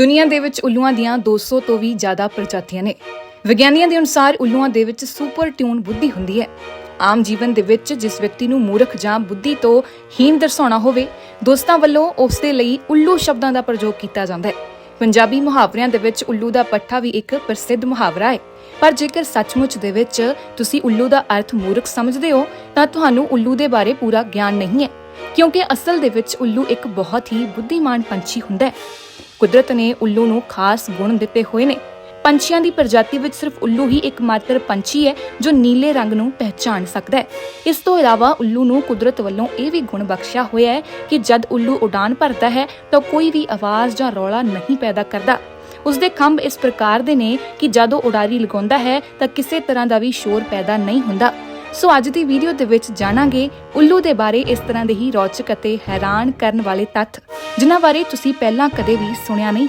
ਦੁਨੀਆ ਦੇ ਵਿੱਚ ਉੱਲੂਆਂ ਦੀਆਂ 200 ਤੋਂ ਵੀ ਜ਼ਿਆਦਾ ਪ੍ਰਜਾਤੀਆਂ ਨੇ। ਵਿਗਿਆਨੀਆਂ ਦੇ ਅਨੁਸਾਰ ਉੱਲੂਆਂ ਦੇ ਵਿੱਚ ਸੁਪਰ ਟਿਊਨ ਬੁੱਧੀ ਹੁੰਦੀ ਹੈ। ਆਮ ਜੀਵਨ ਦੇ ਵਿੱਚ ਜਿਸ ਵਿਅਕਤੀ ਨੂੰ ਮੂਰਖ ਜਾਂ ਬੁੱਧੀ ਤੋਂ ਹੀਣ ਦਰਸਾਉਣਾ ਹੋਵੇ, ਦੋਸਤਾਂ ਵੱਲੋਂ ਉਸ ਦੇ ਲਈ ਉੱਲੂ ਸ਼ਬਦਾਂ ਦਾ ਪ੍ਰਯੋਗ ਕੀਤਾ ਜਾਂਦਾ ਹੈ। ਪੰਜਾਬੀ ਮੁਹਾਵਰਿਆਂ ਦੇ ਵਿੱਚ ਉੱਲੂ ਦਾ ਪੱਠਾ ਵੀ ਇੱਕ ਪ੍ਰਸਿੱਧ ਮੁਹਾਵਰਾ ਹੈ। ਪਰ ਜੇਕਰ ਸੱਚਮੁੱਚ ਦੇ ਵਿੱਚ ਤੁਸੀਂ ਉੱਲੂ ਦਾ ਅਰਥ ਮੂਰਖ ਸਮਝਦੇ ਹੋ, ਤਾਂ ਤੁਹਾਨੂੰ ਉੱਲੂ ਦੇ ਬਾਰੇ ਪੂਰਾ ਗਿਆਨ ਨਹੀਂ ਹੈ। ਕਿਉਂਕਿ ਅਸਲ ਦੇ ਵਿੱਚ ਉੱਲੂ ਇੱਕ ਬਹੁਤ ਹੀ ਬੁੱਧੀਮਾਨ ਪੰਛੀ ਹੁੰਦਾ ਹੈ। ਕੁਦਰਤ ਨੇ ਉੱਲੂ ਨੂੰ ਖਾਸ ਗੁਣ ਦਿੱਤੇ ਹੋਏ ਨੇ। ਪੰਛੀਆਂ ਦੀ ਪ੍ਰਜਾਤੀ ਵਿੱਚ ਸਿਰਫ ਉੱਲੂ ਹੀ ਇੱਕਮਾਤਰ ਪੰਛੀ ਹੈ, ਜੋ ਨੀਲੇ ਰੰਗ ਨੂੰ ਪਹਿਚਾਨ ਸਕਦਾ ਹੈ। ਇਸ ਤੋਂ ਇਲਾਵਾ ਉੱਲੂ ਨੂੰ ਕੁਦਰਤ ਵੱਲੋਂ ਇਹ ਵੀ ਗੁਣ ਬਖਸ਼ਿਆ ਹੋਇਆ ਹੈ ਕਿ ਜਦ ਉੱਲੂ ਉਡਾਨ ਭਰਦਾ ਹੈ, ਤਾਂ ਕੋਈ ਵੀ ਆਵਾਜ਼ ਜਾਂ ਰੌਲਾ ਨਹੀਂ ਪੈਦਾ ਕਰਦਾ। ਉਸ ਦੇ ਖੰਭ ਇਸ ਪ੍ਰਕਾਰ ਦੇ ਨੇ ਕਿ ਜਦੋਂ ਉਡਾਰੀ ਲਗਾਉਂਦਾ ਹੈ, ਤਾਂ ਕਿਸੇ ਤਰ੍ਹਾਂ ਦਾ ਵੀ ਸ਼ੋਰ ਪੈਦਾ ਨਹੀਂ ਹੁੰਦਾ। ਸੋ ਅੱਜ ਦੀ ਵੀਡੀਓ ਦੇ ਵਿੱਚ ਜਾਣਾਂਗੇ ਉੱਲੂ ਦੇ ਬਾਰੇ ਇਸ ਤਰ੍ਹਾਂ ਦੇ ਹੀ ਰੌਚਕ ਅਤੇ ਹੈਰਾਨ ਕਰਨ ਵਾਲੇ ਤੱਥ, ਜਿਨ੍ਹਾਂ ਬਾਰੇ ਤੁਸੀਂ ਪਹਿਲਾਂ ਕਦੇ ਵੀ ਸੁਣਿਆ ਨਹੀਂ ਹੋ